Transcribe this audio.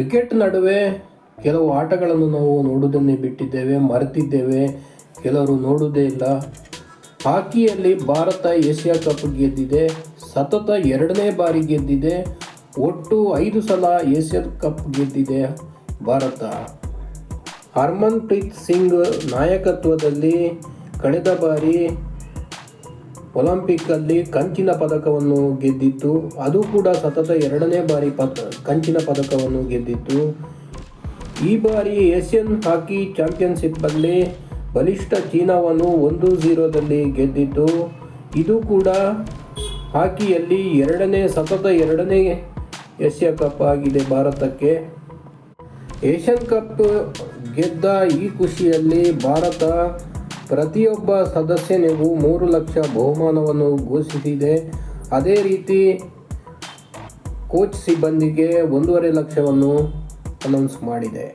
Cricket ನಡುವೆ ಕೆಲವು ಆಟಗಳನ್ನು ನಾವು ನೋಡುವುದನ್ನೇ ಬಿಟ್ಟಿದ್ದೇವೆ, ಮರೆತಿದ್ದೇವೆ. ಕೆಲವರು ನೋಡುವುದೇ ಇಲ್ಲ. ಹಾಕಿಯಲ್ಲಿ ಭಾರತ ಏಷ್ಯಾ ಕಪ್ ಗೆದ್ದಿದೆ. ಸತತ ಎರಡನೇ ಬಾರಿ ಗೆದ್ದಿದೆ. ಒಟ್ಟು ಐದು ಸಲ ಏಷ್ಯಾ ಕಪ್ ಗೆದ್ದಿದೆ ಭಾರತ. ಹರ್ಮನ್ಪ್ರೀತ್ ಸಿಂಗ್ ನಾಯಕತ್ವದಲ್ಲಿ ಕಳೆದ ಬಾರಿ ಒಲಿಂಪಿಕ್ಕಲ್ಲಿ ಕಂಚಿನ ಪದಕವನ್ನು ಗೆದ್ದಿತ್ತು. ಅದು ಕೂಡ ಸತತ ಎರಡನೇ ಬಾರಿ ಪದ ಕಂಚಿನ ಪದಕವನ್ನು ಗೆದ್ದಿತ್ತು. ಈ ಬಾರಿ ಏಷ್ಯನ್ ಹಾಕಿ ಚಾಂಪಿಯನ್ಶಿಪ್ಪಲ್ಲಿ ಬಲಿಷ್ಠ ಚೀನಾವನ್ನು ಒಂದು ಝೀರೋದಲ್ಲಿ ಗೆದ್ದಿತ್ತು. ಇದು ಕೂಡ ಹಾಕಿಯಲ್ಲಿ ಎರಡನೇ, ಸತತ ಎರಡನೇ ಏಷ್ಯಾ ಕಪ್ ಆಗಿದೆ ಭಾರತಕ್ಕೆ. ಏಷ್ಯನ್ ಕಪ್ ಗೆದ್ದ ಈ ಖುಷಿಯಲ್ಲಿ ಭಾರತ ಪ್ರತಿಯೊಬ್ಬ ಸದಸ್ಯನಿಗೂ ಮೂರು ಲಕ್ಷ ಬಹುಮಾನವನ್ನು ಘೋಷಿಸಿದೆ. ಅದೇ ರೀತಿ ಕೋಚ್ ಸಿಬ್ಬಂದಿಗೆ ಒಂದೂವರೆ ಲಕ್ಷವನ್ನು ಅನೌನ್ಸ್ ಮಾಡಿದೆ.